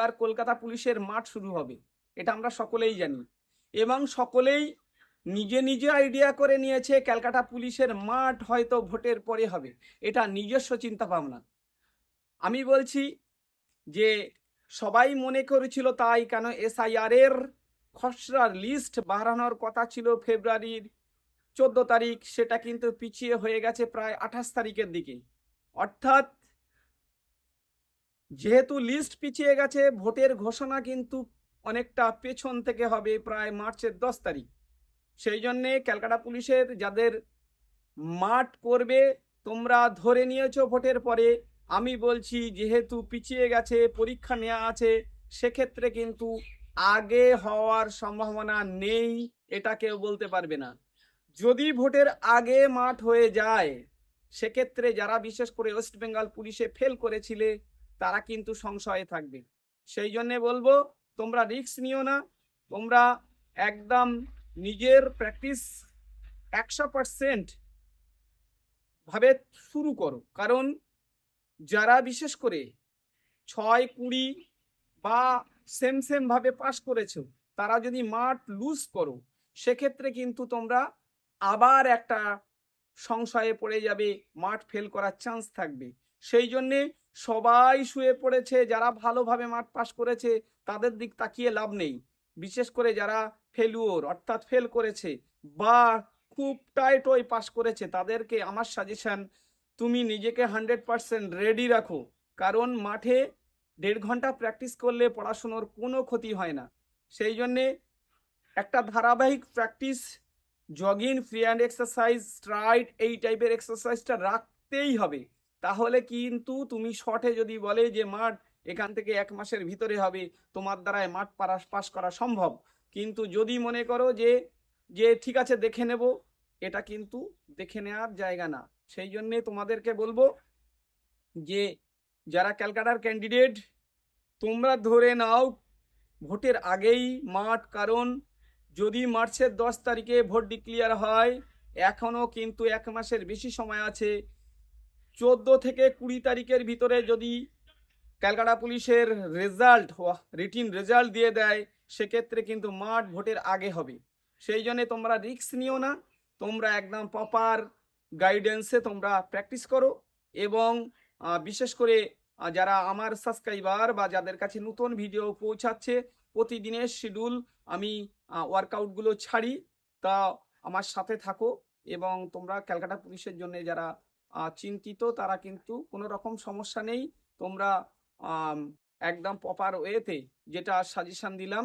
এইবার কলকাতা পুলিশের মাঠ শুরু হবে। এটা আমরা সকলেই জানি। এবং সকলেই নিজে নিজে আইডিয়া করে নিয়েছে, ক্যালকাটা পুলিশের মাঠ হয়তো ভোটের পরে হবে। এটা নিজস্ব চিন্তা ভাবনা আমি বলছি যে সবাই মনে করেছিল তাই, কেন এসআইআর এর খসড়ার লিস্ট বাড়ানোর কথা ছিল ফেব্রুয়ারির চোদ্দ তারিখ, সেটা কিন্তু পিছিয়ে হয়ে গেছে প্রায় আঠাশ তারিখের দিকে। অর্থাৎ যেহেতু লিস্ট পিছিয়ে গেছে, ভোটের ঘোষণা কিন্তু অনেকটা পেছন থেকে হবে প্রায় মার্চের দশ তারিখ। সেই জন্যে ক্যালকাটা পুলিশের যাদের মাঠ করবে, তোমরা ধরে নিয়েছো ভোটের পরে। আমি বলছি, যেহেতু পিছিয়ে গেছে, পরীক্ষা নেওয়া আছে, সেক্ষেত্রে কিন্তু আগে হওয়ার সম্ভাবনা নেই, এটা কেউ বলতে পারবে না। যদি ভোটের আগে মাঠ হয়ে যায়, সেক্ষেত্রে যারা বিশেষ করে ওয়েস্ট বেঙ্গল পুলিশে ফেল করেছিলে তারা কিন্তু সংশয়ে থাকবে। সেই জন্যে বলব, তোমরা রিস্ক নিও না। তোমরা একদম নিজের প্র্যাকটিস একশো পারসেন্ট ভাবে শুরু করো। কারণ যারা বিশেষ করে ছয়, কুড়ি বা সেম সেম ভাবে পাস করেছ, তারা যদি মাঠ লুজ করো, সেক্ষেত্রে কিন্তু তোমরা আবার একটা সংশয়ে পড়ে যাবে, মাঠ ফেল করার চান্স থাকবে। সেই জন্যে সবাই শুয়ে পড়েছে, যারা ভালোভাবে মাঠ পাস করেছে, তাদের দিক তাকিয়ে লাভ নেই। বিশেষ করে যারা ফেলুয়োর অর্থাৎ ফেল করেছে বা খুব টাইট ওই পাস করেছে, তাদেরকে আমার সাজেশন তুমি নিজেকে হান্ড্রেড পারসেন্ট রেডি রাখো। কারণ মাঠে দেড় ঘণ্টা প্র্যাকটিস করলে পড়াশুনোর কোনো ক্ষতি হয় না। সেই জন্যে একটা ধারাবাহিক practice jogging free hand exercise stride এই টাইপের এক্সারসাইজটা রাখতেই হবে। তাহলে কিন্তু তুমি শর্টে যদি বলে যে, মাঠ এখান থেকে এক মাসের ভিতরে হবে, তোমার দ্বারায় মাঠ পারাস, পাস করা সম্ভব। কিন্তু যদি মনে করো যে যে ঠিক আছে, দেখে নেব। এটা কিন্তু দেখে নেওয়ার জায়গা না। সেই জন্যে তোমাদেরকে বলব যে, যারা ক্যালকাটার ক্যান্ডিডেট, তোমরা ধরে নাও ভোটের আগেই মাঠ, কারণ যদি মার্চের দশ তারিখে ভোট ডিক্লিয়ার হয়, এখনও কিন্তু এক মাসের বেশি সময় আছে। চোদ্দ থেকে কুড়ি তারিখের ভিতরে যদি ক্যালকাটা পুলিশের রেজাল্ট রিটিন রেজাল্ট দিয়ে দেয়, সেক্ষেত্রে কিন্তু মাঠ ভোটের আগে হবে। সেই জন্যে তোমরা রিস্ক নিও না, তোমরা একদম প্রপার গাইডেন্সে তোমরা প্র্যাকটিস করো এবং বিশেষ করে যারা আমার সাবস্ক্রাইবার বা যাদের কাছে নতুন ভিডিও পৌঁছাচ্ছে, প্রতিদিনের শিডিউল আমি ওয়ার্কআউটগুলো ছাড়ি। তা আমার সাথে থাকো এবং তোমরা ক্যালকাটা পুলিশের জন্য যারা চিন্তিত, তারা কিন্তু কোনো রকম সমস্যা নেই। তোমরা একদম প্রপার ওয়েতে যেটা সাজেশন দিলাম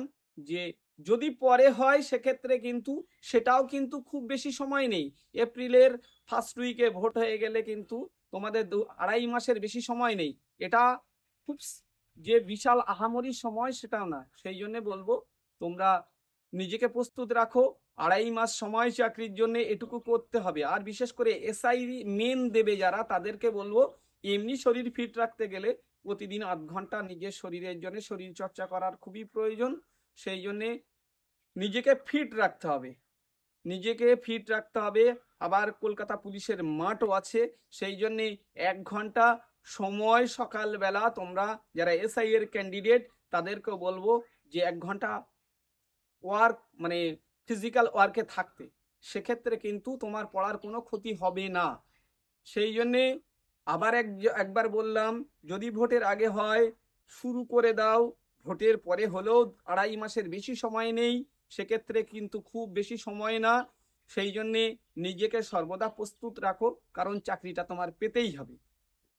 যে যদি পরে হয় সেক্ষেত্রে কিন্তু সেটাও কিন্তু খুব বেশি সময় নেই। এপ্রিলের ফার্স্ট উইকে ভোট হয়ে গেলে কিন্তু তোমাদের দু, আড়াই মাসের বেশি সময় নেই। এটা খুব যে বিশাল আহামরি সময় সেটাও না। সেই জন্য বলব, তোমরা নিজেকে প্রস্তুত রাখো। আড়াই মাস সময় চাকরির জন্য এটুকু করতে হবে। আর বিশেষ করে এসআই মেন দেবে যারা, তাদেরকে বলব, এমনি শরীর ফিট রাখতে গেলে প্রতিদিন আধ ঘণ্টা নিজের শরীরের জন্য শরীর চর্চা করার খুবই প্রয়োজন। সেই জন্যে নিজেকে ফিট রাখতে হবে। নিজেকে ফিট রাখতে হবে। আবার কলকাতা পুলিশের মাঠও আছে। সেই জন্যে এক ঘণ্টা সময় সকালবেলা তোমরা যারা এসআই এর ক্যান্ডিডেট তাদেরকে বলব যে এক ঘণ্টা ওয়ার্ক মানে ফিজিক্যাল ওয়ার্কে থাকতে, সেক্ষেত্রে কিন্তু তোমার পড়ার কোনো ক্ষতি হবে না। সেই জন্যে আবার এক, একবার বললাম, যদি ভোটের আগে হয়, শুরু করে দাও। ভোটের পরে হলেও আড়াই মাসের বেশি সময় নেই, সেক্ষেত্রে কিন্তু খুব বেশি সময় না। সেই জন্যে নিজেকে সর্বদা প্রস্তুত রাখো, কারণ চাকরিটা তোমার পেতেই হবে।